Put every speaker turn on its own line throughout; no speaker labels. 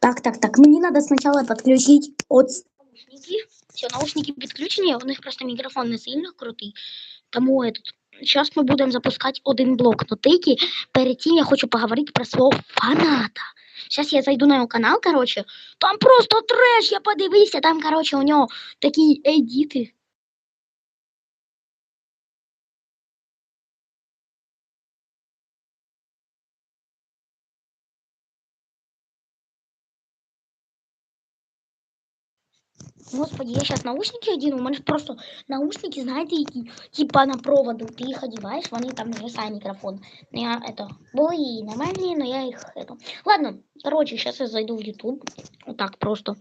Так, так, так. Мне надо сначала подключить от...
наушники. Все, наушники підключені, у них просто мікрофон не сильно крутий. Тому этот. Зараз ми будемо запускати один блок нотики. Перед тим я хочу поговорити про свого фаната. Зараз я зайду на його канал, короче. Там просто треш, я подивився. Там, короче, у нього такі едіти. Господи, я сейчас наушники одіну, у мене ж просто наушники, знаєте, які, типа на проводу, ти їх одіваєш, вони там нависає мікрофон. Ну, я, это, були і нормальні, но я їх, это. Ладно, короче, сейчас я зайду в YouTube, вот так просто.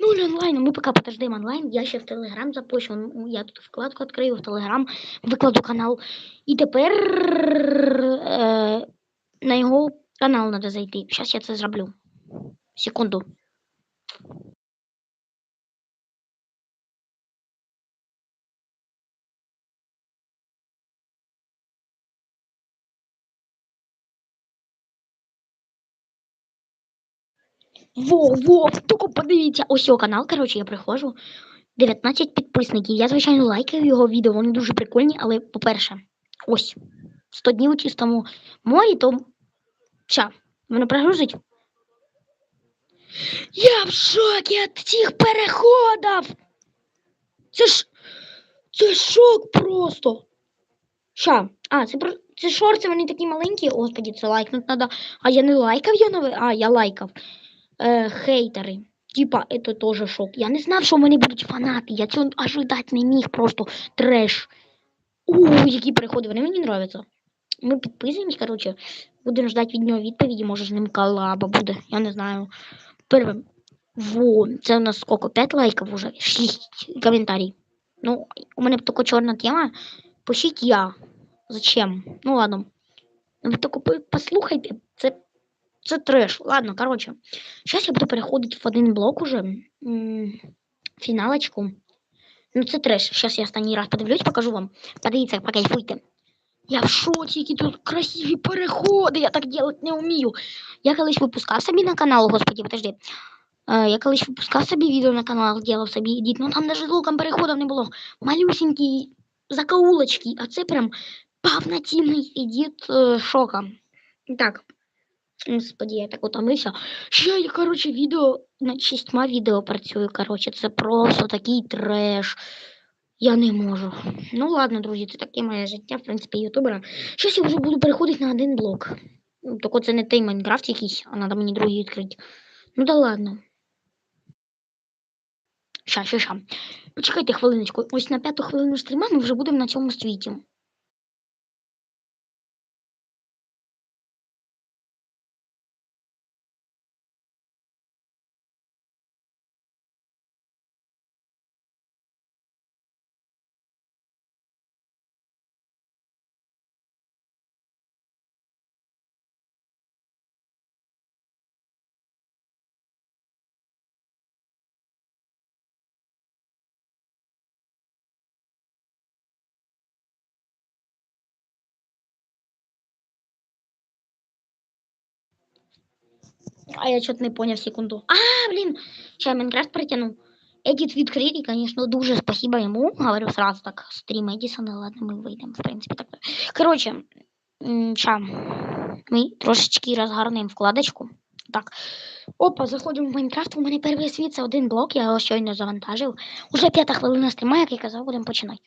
Ну, или онлайн, мы пока подождем онлайн, я ще в Телеграм запущу, ну, я тут вкладку відкрию в Телеграм, викладу канал. І тепер е, на його канал треба зайти. Сейчас я це зроблю. Секунду. Во, во, тільки подивіться, ось його канал, коротше, я приходжу. 19 підписників. Я, звичайно, лайкаю його відео, вони дуже прикольні, але, по-перше, ось 100 днів у чистому морі, то ща, воно прогрузить. Я в шокі від цих переходів! Це ж це шок просто. Ща. А, це про це шорти, вони такі маленькі. Господі, це лайкнути треба. А я не лайкав його нове. А, я лайкав. Е, хейтери. Типа, це теж шок. Я не знав, що в мене будуть фанати. Я цього аж видати не просто треш. У, які переходи, вони мені нравятся. Ми підписуємось, коротше, будемо ждати від нього відповіді, може з ним колаба буде, я не знаю. Перше, во, це у нас сколько? 5 лайків уже, 6 коментарів. Ну, у мене тільки чорна тема. Пишіть я. Зачем? Ну ладно. Ви тільки послухайте, це, це треш. Ладно, коротше. Зараз я буду переходити в один блок уже. М, Фіналочку. Ну це треш. Зараз я останній раз подивлюсь, покажу вам. Подивіться, покайфуйте. Я в шоці, які тут красиві переходи. Я так делать не вмію. Я колись випускав собі на канал, господи, подожди. Е, я колись випускав собі відео на канал, делав собі едит, ну там навіть звуком переходів не було. Малюсенькі закоулочки, а це прям повноцінний едит е, шока. Так. Господи, я так утомився. Ще я, коротше, відео над шістьма відео працюю. Коротше, це просто такий треш. Я не можу. Ну ладно, друзі, це таке моє життя, в принципі, ютубера. Щось я вже буду переходити на один блок. Ну, Тільки це не той Майнкрафт якийсь, а треба мені другий відкрити. Ну да ладно. Ща, ща, ща. Почекайте хвилиночку. Ось на п'яту хвилину стріма ми вже будемо на цьому світі. А я что-то не понял секунду. А, блин, сейчас Майнкрафт протянул. Эдит відкритий, конечно, дуже спасибо ему. Говорю сразу так, стрим Эдисона, ладно, мы выйдем, в принципе, так. Короче, ща, ми трошечки розгарнемо вкладочку. Так, опа, заходимо в Майнкрафт, у мене перший світ, це один блок, я його щойно завантажив. Уже п'ята хвилина стріма, як я казав, будемо починати.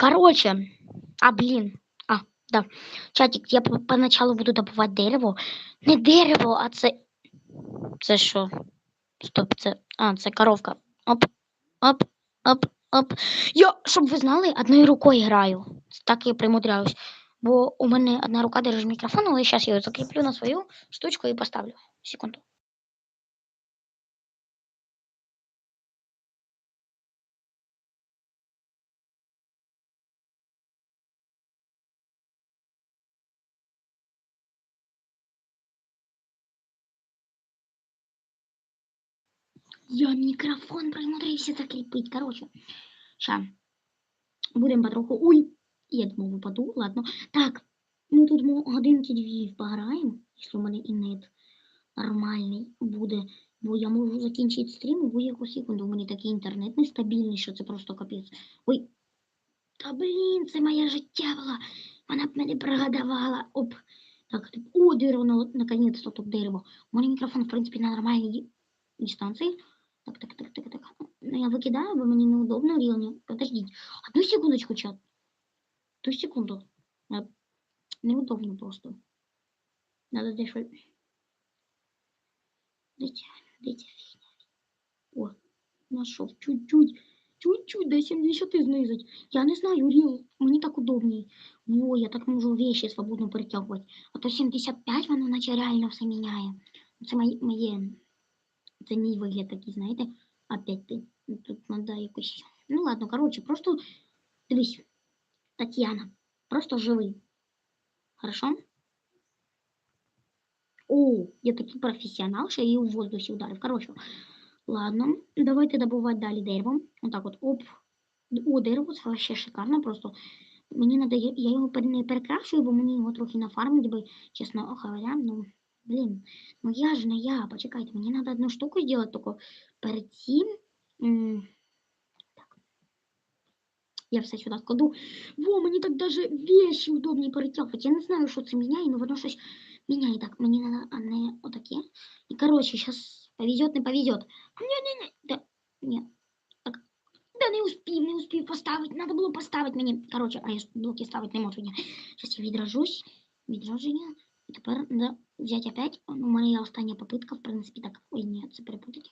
Короче, а, блин, а, да. Чатик, я поначалу буду добувати дерево. Не дерево, а це. Це що? Стоп, це. А, це коровка. Оп, оп, оп, оп. Я, щоб ви знали, одною рукою граю. Так я примудряюсь. Бо у мене одна рука держить мікрофон, але зараз я його закріплю на свою штучку і поставлю. Секунду. Я мікрофон примудрився закріпити. Коротше, ща. Будемо потроху. Ой, я думав, упаду, ладно. Так, ми тут годинки дві пограємо, якщо в мене і нет нормальний буде. Бо я можу закінчити стрім у будь-яку секунду. У мене такий інтернет нестабільний, що це просто капець. Ой. Та блін, це моє життя було. Вона б мене пригадавала. Оп. Так. О, дерево, на- наконец-то тут дерево. У мене мікрофон, в принципі, на нормальній дистанції. Так, так, так, так, так. Ну, я викидаю, бо мені неудобно рівня. Подождіть. Одну секундочку, чат. Одну секунду. Я- Неудобно просто. Надо дещо... Дитя, дитя фігня. О, нашов. Чуть-чуть. Чуть-чуть до 70 знизить. Я не знаю, мені так удобній. Во, я так можу вещи свободно перетягувати. А то 75 воно наче реально все міняє. Це моє це мій вигляд такий, знаєте, опять ти. Ну, Тут треба якось. Ну ладно, коротше, просто дивись, Тетяна, просто живи. Хорошо? О, я такий професіонал, що я її у воздусі ударив. Коротше, ладно, давайте добувати далі дерево. Отак от, оп. О, дерево, це вообще шикарно просто. Мені надо, я його не перекрашую, бо мені його трохи нафармити би, чесно говоря, ну, блін. Ну я ж не я, почекайте, мені треба одну штуку зробити, тільки перед цим. м, Так. Я все сюди складу. Во, мені так даже вещи удобні перетягувати. Я не знаю, що це міняє, але воно щось міняє. Так, мені треба, а не отаке. І, коротше, зараз повезет, не повезет. Ні-ні-ні, да, ні. Так. Да не успів, не успів поставити. Надо було поставити мені. Коротше, а я ж блоки ставити не можу. Зараз я відражусь. Відраження. Тепер треба взяти опять. У мене є остання попитка, в принципі, так. Ой, ні, це перепутати.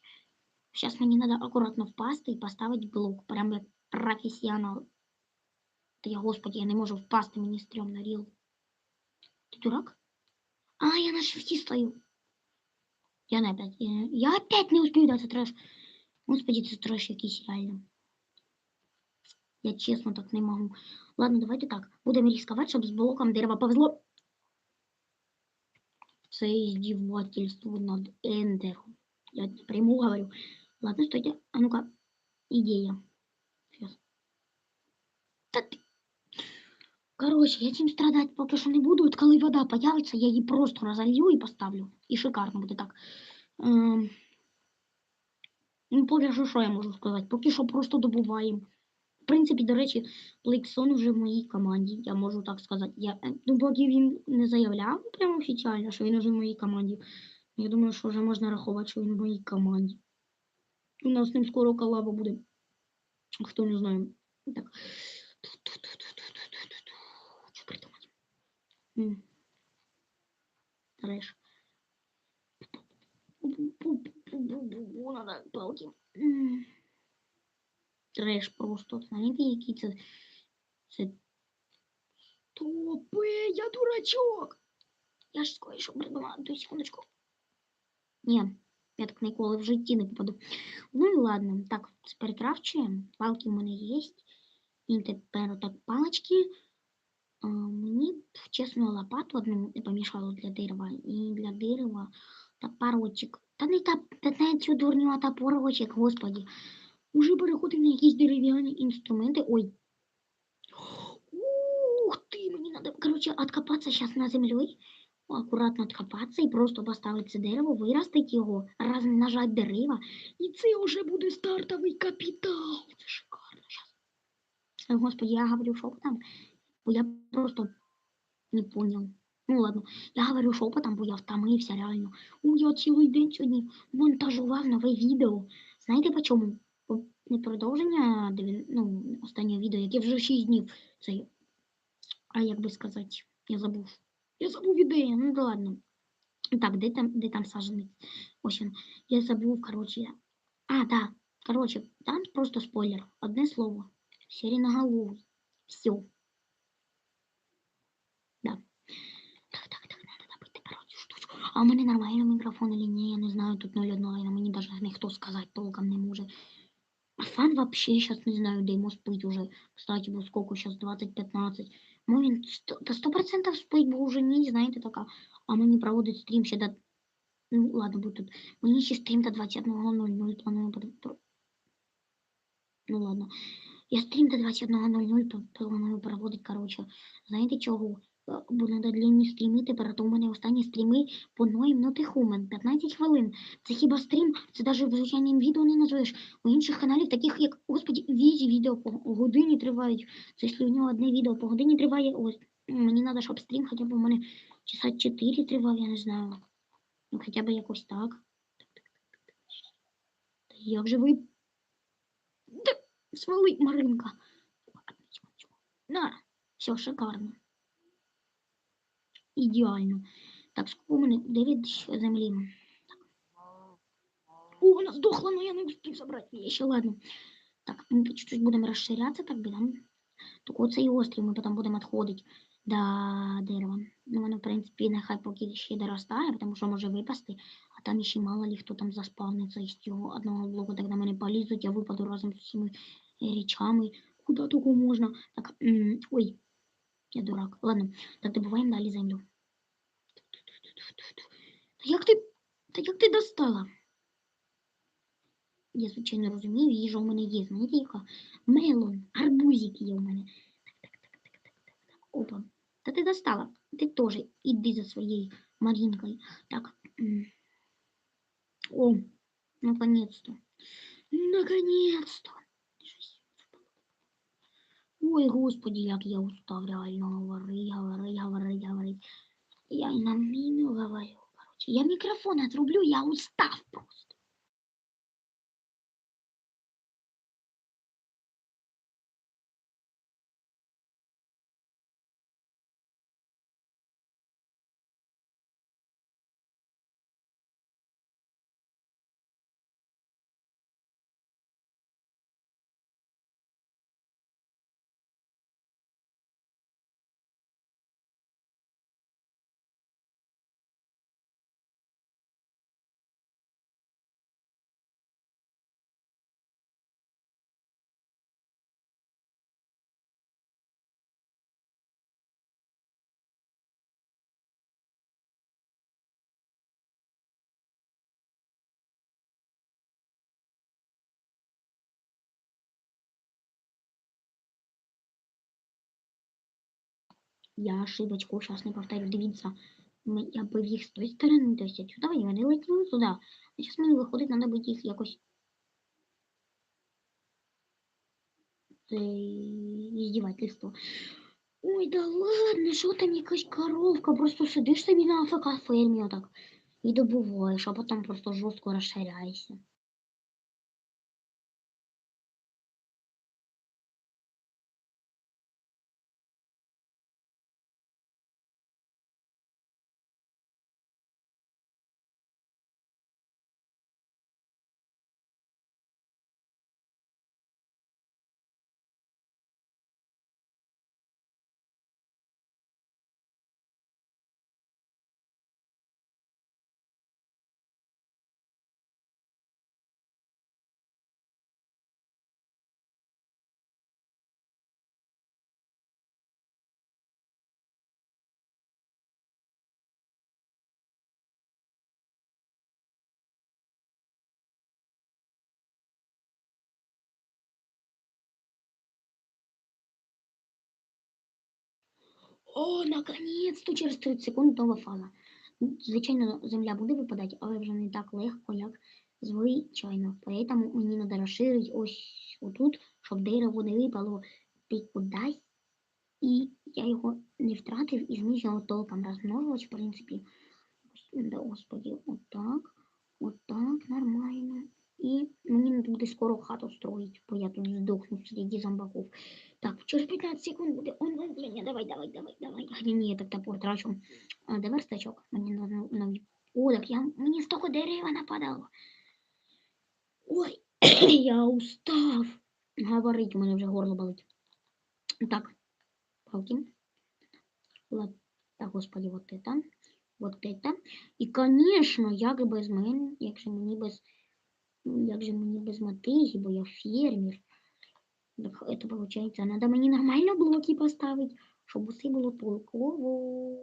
Зараз мені треба акуратно впасти і поставити блок. Прям як професіонал. Та я, господи, я не можу впасти, мені стрьомно, ріл. Ти дурак? А, я на шифті стою. Я не опять. Я, я опять не успію, да, треш. Господи, це треш якийсь реально. Я чесно так не можу. Ладно, давайте так. Будемо ризикувати, щоб з блоком дерева повезло. Це издевательство над Эндером. Я напрямую говорю. Ладно, стойте. А ну-ка, идея. Сейчас. Та ти- Короче, я цим страдати поки що не буду. От коли вода появиться, я її просто розолью і поставлю. І шикарно буде так. Ем... Ну, поки що, що я можу сказати? Поки що просто добуваємо. Принципі, до речі, Блейксон вже в моїй команді, я можу так сказати. Я, е, ну, поки він не заявляв прямо офіціально, що він вже в моїй команді. Я думаю, що вже можна рахувати, що він в моїй команді. У нас з ним скоро колаба буде. Хто не знає. Так. Що придумати? Треш. Надо палки. Треш просто. Знаєте, який це. Це. Стопи, я дурачок. Я ж кое-що придумала. Одну секундочку. Ні, я так ніколи в житті не попаду. Ну і ладно. Так, перекрафчуємо. Палки в мене є. І тепер так палочки. А, мені чесно лопату одну не помішало для дерева. І для дерева топорочок. Та не та, та не цю дурню, а топорочок, господі. Уже переходимо на якісь дерев'яні інструменти. Ой. Ух ти, мені надо, короче, откопаться сейчас на землі. Акуратно откопаться і просто поставити це дерево, виростити його, розмножати дерева. І це вже буде стартовий капітал. Це шикарно зараз. Господи, я говорю шепотом, бо я просто не понял. Ну ладно, я говорю шепотом, бо я втомився реально. У я цілий день сьогодні монтажував нове відео. Знаєте по чому? Не продовження ну, останнього відео, яке вже 6 днів. Це, а як би сказати, я забув. Я забув ідею, ну да ладно. Так, де там, де там сажений? Ось він. Я забув, коротше. А, так. Коротше, там просто спойлер. Одне слово. Сиреноголовый. Все. Да. Так, так, так, надо добити коротше штучку. А у мене нормальний мікрофон или ні, я не знаю, тут 0,1, мені даже ніхто сказати толком не може. А фан вообще сейчас не знаю, де йому спить уже. Кстати, бо сколько сейчас 20-15. Ну, він та 100% спить, бо вже ніч, знаєте, така. А мені проводить стрім ще до Ну, ладно, будь тут. Мені ще стрім до 21.00 планую Ну ладно. Я стрім до 21.00 п- планую проводити, коротше. Знаєте чого? Е, Бо треба длинні стріми тепер, а у мене останні стріми по 2 минути хумен, 15 хвилин. Це хіба стрім? Це навіть звичайним відео не назвеш. У інших каналів, таких як, господі, візі відео по годині тривають. Це якщо у нього одне відео по годині триває, ось мені треба, щоб стрім хоча б у мене часа 4 тривав, я не знаю. Ну, хоча б якось так. Та Як же ви? Да, свали, Маринка. На, все, шикарно. Ідеально. Так, сколько у мене? 9 ще землі. Так. О, вона здохла, но я не успів забрати її ще, ладно. Так, по чуть-чуть будемо розширятися, так будемо. Так оцей острів ми потім будемо відходити до дерева. Ну, воно, в принципі, нехай поки ще доростає, тому що може випасти, а там ще мало ли хто там заспавниться із цього одного блоку, так на мене я випаду разом з усіми речами. Куди тільки можна. Так, ой, я дурак. Ладно, так добуваємо далі землю. Та як ти, та як ти достала? Я, звичайно, розумію, їжа у мене є, знаєте, яка? Мелон, арбузик є у мене. Так, так, так, так, так, так, так. Опа. Та ти достала. Ти теж іди за своєю Марінкою. Так. м. О, наконец-то. Наконец-то. Ой, господи, як я устав реально говорить, говорить, говорить, говорить. Я і на міну говорю. Короче, я мікрофон отрублю, я устав просто. Я ошибочку сейчас не повторю. Дивіться, я бив їх з тої сторони, то есть і вони летіли туди. А зараз мені виходить, треба буде їх якось це іздівательство. Ой, да ладно, що там якась коровка, просто сидиш собі на АФК фермі отак і добуваєш, а потім просто жорстко розширяєшся. О, наконець-то через 30 секунд нова фаза. Ну, Звичайно, земля буде випадати, але вже не так легко, як звичайно. Поэтому мені треба розширити ось отут, щоб дерево не випало ти кудись. І я його не втратив і зміг його толком розмножувати, в принципі. Да, господи, отак, отак, нормально. І мені не буде скоро хату строїть, бо я тут здохну серед зомбаків. Так, через 15 секунд буде оновлення. Давай, давай, давай, давай. Хотя ні, я так топор трачу. А, де верстачок? Мені надо нові. О, так я мені столько дерева нападало. Ой, я устав. Говорить, у мене вже горло болить. Так, палки. Ладно. Так, господи, вот это. Вот это. І, конечно, як без мене, як же мені без, як же мені без мотиги, бо я фермер это получается, надо мне нормально блоки поставить, чтобы усы было толково.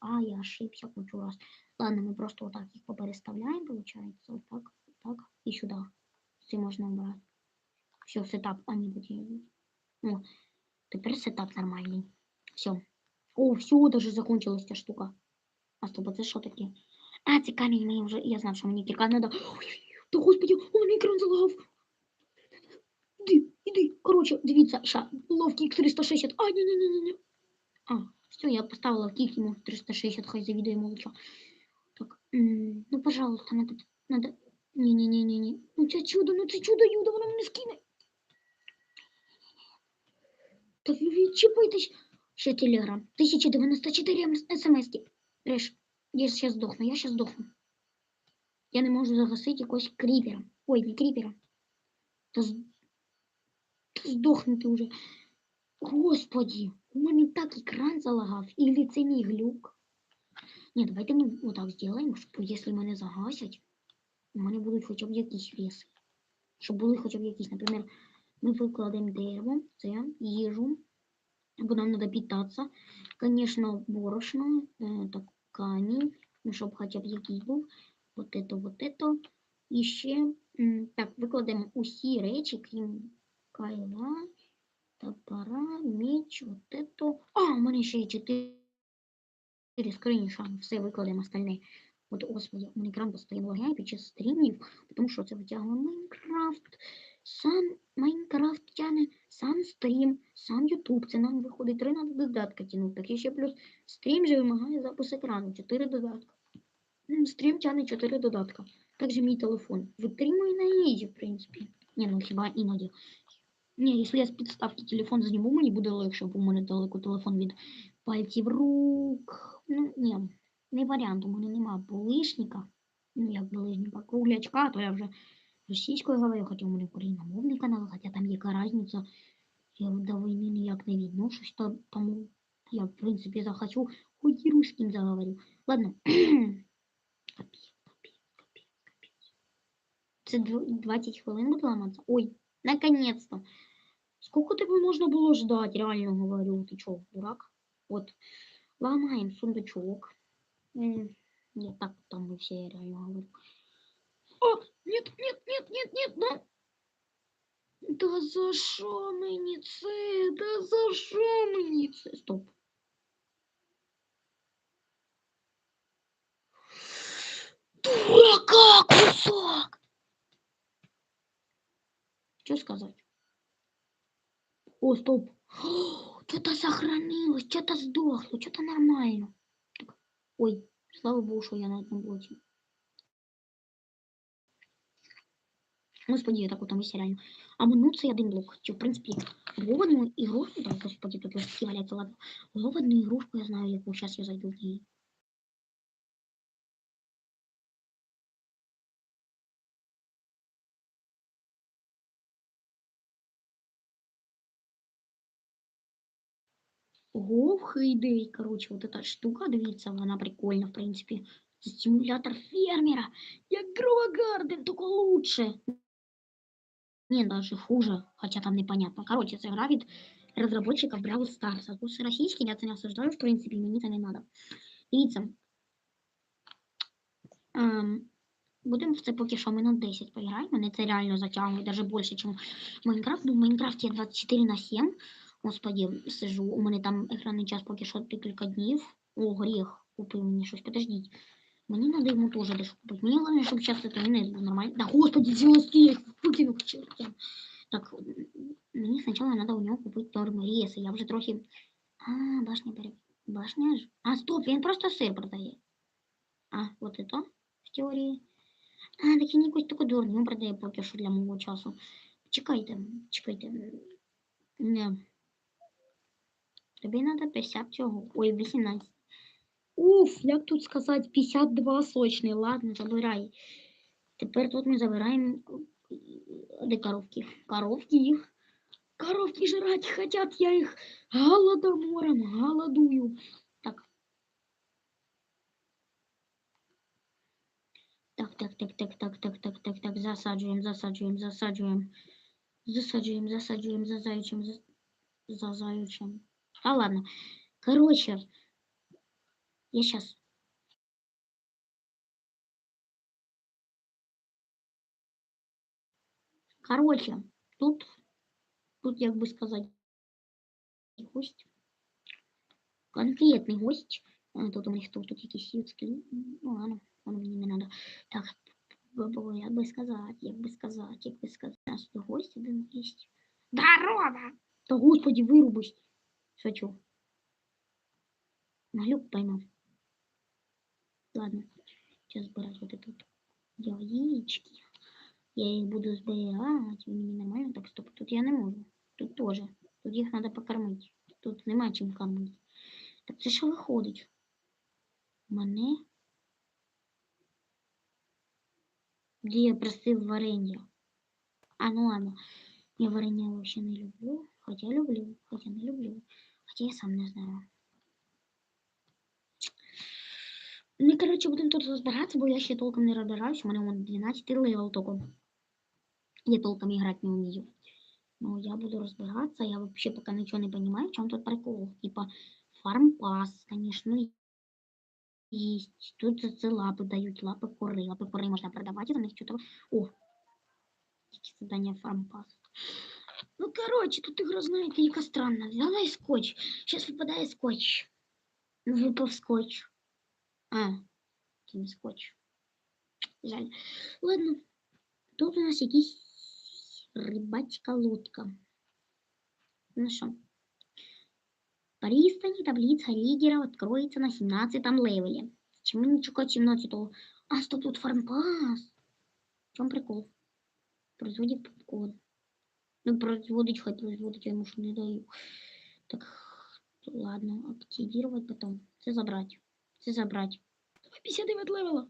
А, я ошибся кучу раз.
Ладно, мы просто вот так их попереставляем, получается, вот так, вот так и сюда. Все можно убрать. Все, сетап они будут. Ну, теперь сетап нормальный. Все. О, все, даже закончилась эта штука. А стоп, это что такие? А, це камінь, мені вже, я знав, що мені тікати треба. Да господи, он мене екран. Іди, іди. Коротше, дивіться, ща, ловкий 360. А, ні, ні, ні, ні, ні. А, все, я поставила кик ему 360, хай завидує молча. Так, м, ну, пожалуйста, надо, надо... Не-не-не-не-не. Ну, це чудо, ну це чудо-юдо, воно мене скине. Та ви відчепитесь. Ще телеграм. 1094 смс-ки. Реш, я сейчас здохну, я сейчас здохну. Я не можу загасити якогось кріпера. Ой, не кріпера. Та, з... Та здохнути вже. Господи, у мене так екран залагав. Или це мій глюк? Ні, давайте ми отак зробимо, щоб якщо мене загасять, у мене будуть хоча б якісь веси. Щоб були хоча б якісь, наприклад, ми викладемо дерево, це їжу, бо нам треба питатися. Звісно, борошно, е, так, камінь, ну, щоб хоча б якийсь був. Вот это, вот это. І так, викладемо усі речі, крім кайла, топора, меч, вот это. А, у мене ще є чотири скрині, що все викладемо остальне. От, господи, у мене екран постійно лагає під час стрімів, тому що це витягує Майнкрафт. Сам Майнкрафт тяне, сам стрім, сам Ютуб. Це нам виходить три надо додатка тянуть. Так і ще плюс стрім же вимагає запис екрану, чотири додатка. Стрім тягне чотири додатка. Також мій телефон. Витримує на ізі, в принципі. Ні, ну хіба іноді. Ні, якщо я з підставки телефон зніму, мені буде легше, бо у мене далеко телефон від пальців рук. Ну, ні, не варіант, у мене нема булишника. Ну, як булишника, круглячка, то я вже російською говорю, хоча у мене україномовний канал, хоча там яка різниця. Я до війни ніяк не відношусь, то, тому я, в принципі, захочу, хоч і русским заговорю. Ладно. Капець, капець, капець, капець. Це 20 хвилин буде ламатися? Ой, наконец-то. Сколько тебе можно было ждать, реально говорю. Ты чё, дурак? Вот, ломаем сундучок. М, Нет, так там мы все, реально говорю. О, нет, нет, нет, нет, нет, да. Да за що мені це? Да за що мені це? Стоп. Дурака кусок! Что сказать? О, стоп. Что-то сохранилось, что-то сдохло, что-то нормально. Так, Ой, слава богу, что я на этом блоке. Господи, я так весь реально. А минуться один блок. Чи, в принципі, головну игрушку, да, господи, тут листки валяться, ладно. Головну игрушку я знаю, яку сейчас я зайду в ней. Ого, хейдей, короче, вот эта штука, дивіться, вона прикольна, в принципі. Стимулятор фермера, як Garden, только лучше. Не, даже хуже, хотя там непонятно. Короче, це гра від розробників Brawl Stars. Російський, я це осуждаю, в принципі, мені це не надо. Дивіться. Ем, будемо в це поки минут 10 поіграємо. Мене це реально затягує, даже більше, ніж Майнкрафт. Ну, в Майнкрафті я 24 на 7. Господи, сижу, у мене там екранний час поки що декілька днів. О, гріх, купив мені щось. Подождіть. Мені надо йому теж дещо купити. Мені головне, щоб зараз це не було нормально. Да, господи, зілостей, викинув чертям. Так, мені спочатку треба у нього купити торморез. Я вже трохи... А, башня пере... Башня ж... А, стоп, він просто сир продає. А, вот это в теорії. А, так він якусь таку дурню продає поки що для мого часу. Чекайте, чекайте. Не. Тобі треба 50 цього. Ой, 18. Уф, як тут сказати, 52 сочний. Ладно, забирай. Тепер тут ми забираємо е, де коровки. Коровки їх. Коровки жрать хотят, я їх голодомором голодую. Так. Так, так, так, так, так, так, так, так, так, засаджуємо, засаджуємо, засаджуємо. Засаджуємо, засаджуємо, за заючим, за. А ладно. Короче, я сейчас... Короче, тут, тут, как бы сказать, гость, конкретный гость. А, тут у них тут, тут якісь людські, ну ладно, он мне не надо. Так, я бы сказать, я бы би я бы би сказати, у нас тут гость один є. Здорово! Та господі, вирубись! Шучу. Глюк поймав. Ладно, сейчас збирати вот тут яички. Я их буду зберігати, мені нормально. Так, стоп, тут я не можу. Тут теж. Тут їх треба покормити. Тут нема чим кормити. Так це що виходить? Мене? Де я просив варення? А, ну ладно. Я варення вообще не люблю. Хотя люблю, хотя не люблю. Хотя я сам не знаю. Ну, короче, будемо тут розбиратися, бо я ще толком не розбираюсь. У мене вон 12 левел тільки. Я толком играть не умею. Но я буду разбираться. Я вообще пока ничего не понимаю, в чем тут прикол. Типа фармпас, конечно, есть. Тут за це лапи дають, лапи кури. Лапи кури можна продавати, за них что-то... О! Які задання фармпас. Ну, короче, тут игра, знаєте, яка странна. Взяла і скотч. Сейчас випадає скотч. Випав скотч. А, це не скотч. Жаль. Ладно. Тут у нас якийсь рибацька лодка. Ну що? Пристань таблица лидера откроется на 17 левеле. Чему не чекать 17 -го? А, стоп, тут фармпас. В чем прикол? Производит попкорн. Ну, производить, хоть производить, я ему что не даю. Так, ладно, активировать потом. Це забрать. Це забрать. 59 левела.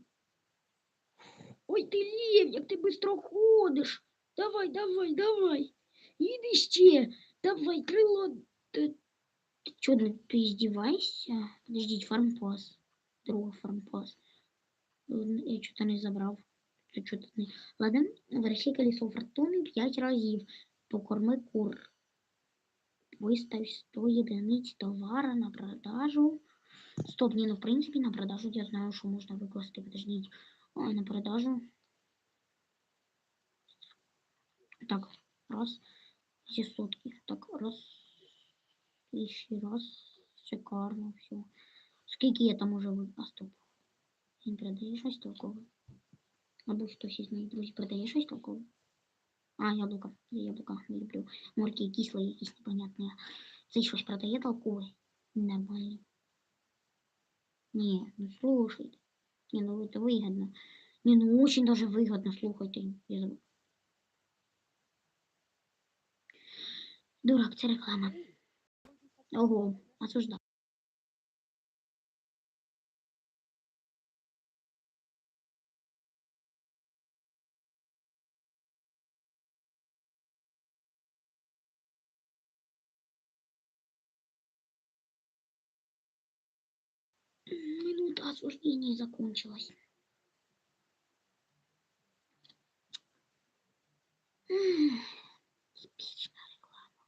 Ой, ти лев, як ти быстро ходиш. Давай, давай, давай. Іди ще. Давай, крило. Ти, ти чо, ну, ти здіваєшся? Подождіть, фармпас. Друга фармпас. Ладно, Я что-то не забрав. Тут что-то не... Ладно, верши колесо фортуни 5 разів. Покорми кур. Виставь 100 единиць товара на продажу. Стоп, ні, ну в принципі на продажу я знаю, що можна викласти. Подождіть. А, на продажу. Так, раз. Зі сотки. Так, раз. І ще раз. Шикарно, все. Скільки я там уже ви... А, стоп. Він продає щось толкове. Або хтось із моїх друзів продає щось толкове. А, яблуко. Я яблука не люблю. Морки кислые, якісь непонятні. Цей щось продає толкове. Нормально. Не, ну слушай. Не, ну это выгодно. Не, ну очень даже выгодно, слухайте. Я забув. Дурак, це реклама. Ого, осуждаю. Минута осуждения закончилась. Типічна реклама.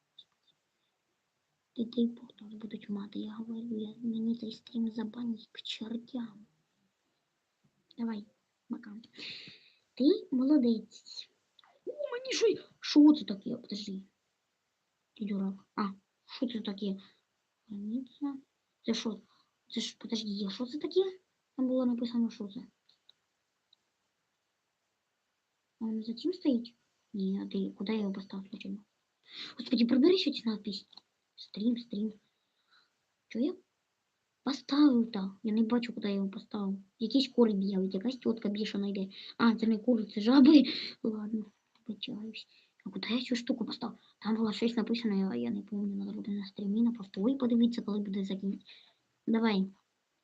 Ти дай Бог нас будуть мати, я говорю, я, мені цей стрім забанять к чертям. Давай, Макам. Ти молодець. О, мені що? й- Що це? Подожди. Ти дурак. А, що це таке? Це що? Це ж, подожди, а що це таке? Там було написано, що це. Він за цим стоїть? Ні, а ти куди я його поставив случайно? Господи, прибери ще цю надпись. Стрім, стрім. Що я поставив так? Я не бачу, куди я його поставив. Якісь кури б'ють, якась тітка бішена йде. А, це не кури, це жаби. Ладно, вибачаюсь. А куди я цю штуку поставив? Там було щось написано, я, я не пам'ятаю, треба на стрімі, на повторі подивитися, коли буде закінчити. Давай.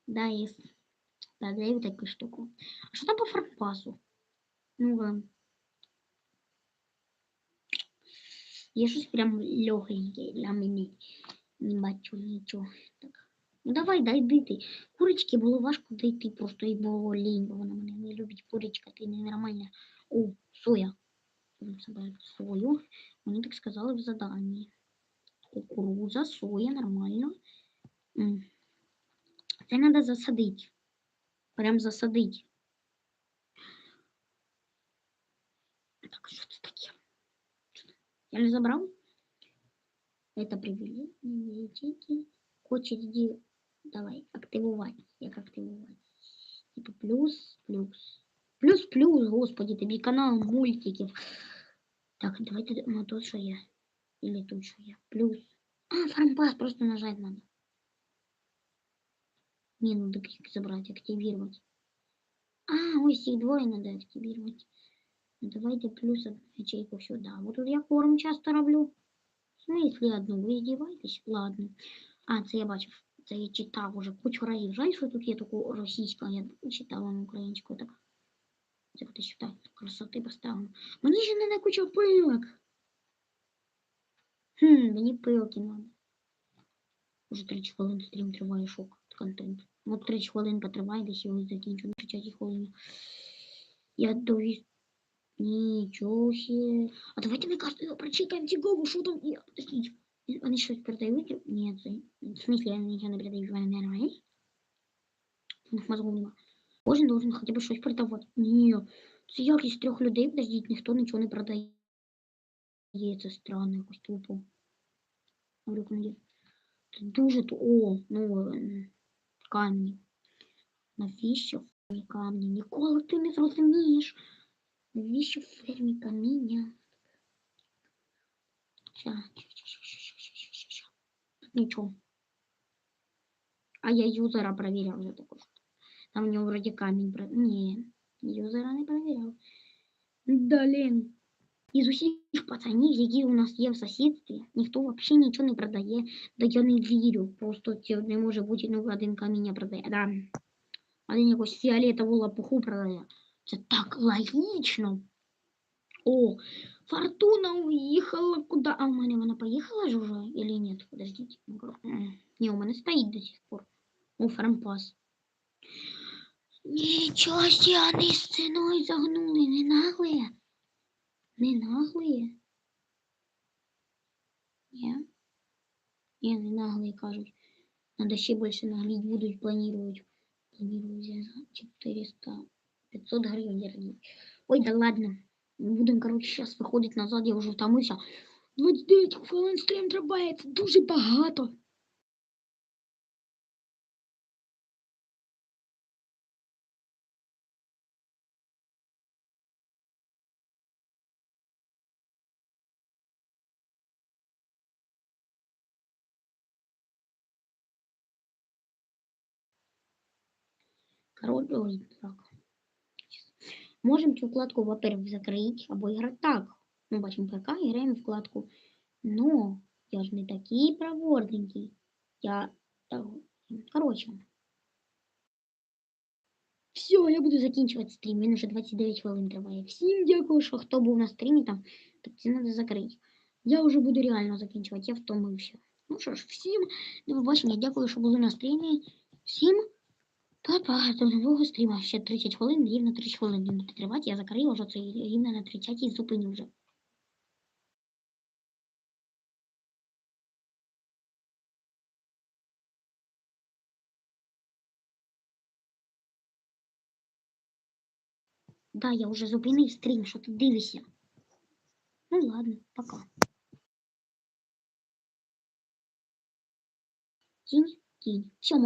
Дай. Да, дай таку штуку. А що там по фармпасу? Ну ладно. Є щось прям легеньке для мене. Не бачу нічого. Так. Ну давай, дай дити. Курочки було важко дійти, просто їй було лінь, бо вона мене не любить. Курочка, ти ненормальна. О, соя. Сою. Мені так сказали в заданні. Кукуруза, соя, нормально. М. Це треба засадити. Прям засадити. Так, що це таке? Я не забрав? Это привилегии. Хоче тоді. Давай, активувати. Як активувати? Типа плюс, плюс. Плюс, плюс, господи, тобі канал мультиків. Так, давайте ну, тут що є. Или тут що є. Плюс. А, фармпас просто нажать надо. Не, ну так их забрать, активировать. А, ось их двое надо активировать. Ну, давайте плюс одну ячейку сюда. Вот тут я форум часто роблю. В смысле одну? Ви здіваєтесь? Ладно. А, це я бачив. Це я читав уже кучу разів. Жаль, що тут є таку російську, а я читала на українську. Так. Це ти сюди красоти поставимо. Мені ще не на кучу пилок. Хм, мені пилки надо. Уже 30 хвилин стрім триває шок контент. От 30 хвилин потриває, десь його закінчу на 30 хвилин. Я довіз. Нічого себе. А давайте ми каждого прочекаем Тигову, что там. Я, подождите. Они что-то передают? Нет, в смысле, они ничего не передають, вони не нормальні? У них мозгов нема. Кожен должен хоча б щось передавати. Ні, це якість трьох людей, подождіть, ніхто нічого не продає. Це странно, якось тупо. Говорю, командир. Це дуже. О, ну, камни Навіщо в фермі камні? Ніколи ти не зрозумієш. Навіщо в фермі каміння? Нічого. А я юзера проверял вже також. Там у нього вроді камінь. не юзера не проверял. Блин. Із усіх пацанів, які у нас є в сусідстві, ніхто взагалі нічого не продає. Да я не вірю. Просто це не може бути, ну, один каміння продає. Да. Один якусь фіолетову лопуху продає. Це так логічно. О, Фортуна уїхала куди? А у мене вона поїхала ж уже или нет? Подождите. Не, у мене стоїть до сих пор. О, фармпас. Нічого вони стіною загнули, не наглые. Не наглые. Ні. Ні, не наглые, кажуть. Надо ще більше нагліть будуть, планують. Планують за 400, 500 гривень вернуть. Ой, да ладно. Будемо, коротше, зараз виходити назад, я вже втомився. 29 хвилин стрім триває, це дуже багато. Можем цю вкладку, во-первых, закрыть, або играть так. Мы бачим ПК, играем в вкладку. Но я ж не такий проворненький. Я так, короче. Все, я буду закінчувати стрім. Він уже 29 хвилин триває. Всім дякую, що хто був на стрімі там. Так це треба закрити. Я вже буду реально закінчувати, я втомився. Ну що ж, всім до побачення. Дякую, що були на стрімі. Всім Папа, до нового стріма. Ще 30 хвилин, рівно 30 хвилин він буде тривати. Я закрию вже цей рівно на 30 і зупиню вже. Да, я вже зупинив стрім, що ти дивишся. Ну ладно, пока. Тінь, тінь. Все,